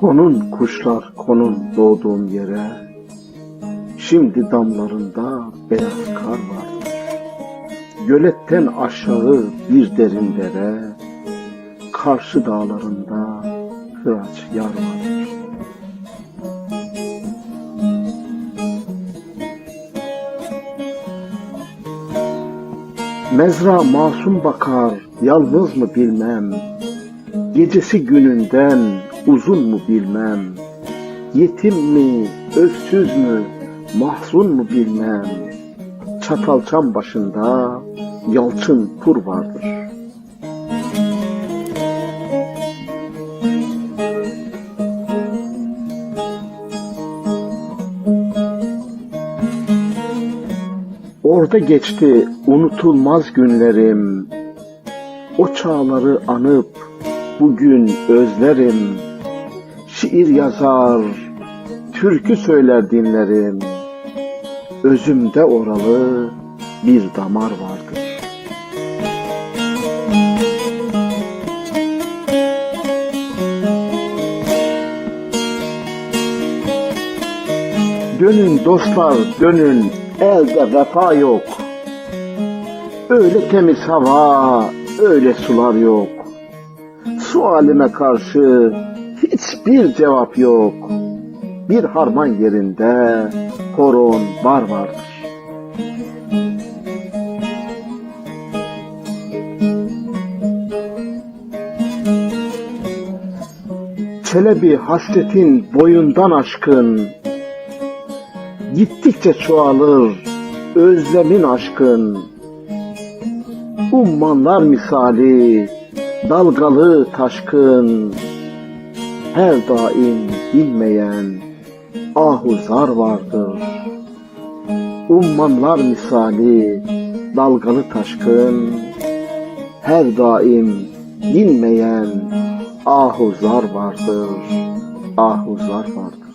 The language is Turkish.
Konun kuşlar konun doğduğum yere, Şimdi damlarında beyaz kar vardır. Göletten aşağı bir derin dere, Karşı dağlarında kıraç yar vardır. Mezra masum bakar, yalnız mı bilmem, Gecesi gününden uzun mu bilmem, Yetim mi, öksüz mü, mahzun mu bilmem, Çatalçam başında yalçın kur vardır. Orada geçti unutulmaz günlerim. O çağları anıp bugün özlerim. Şiir yazar, türkü söyler dinlerim. Özümde oralı bir damar vardır. Dönün dostlar dönün elde vefa yok. Öyle temiz hava, öyle sular yok. Sualime karşı hiçbir cevap yok. Bir harman yerinde horon bar vardır. Çelebi hasretin boyundan aşkın, Gittikçe çoğalır özlemin aşkın. Ummanlar misali dalgalı taşkın her daim dinmeyen ahu zar vardır. Ummanlar misali dalgalı taşkın, her daim dinmeyen ahu zar vardır, ahu zar vardır.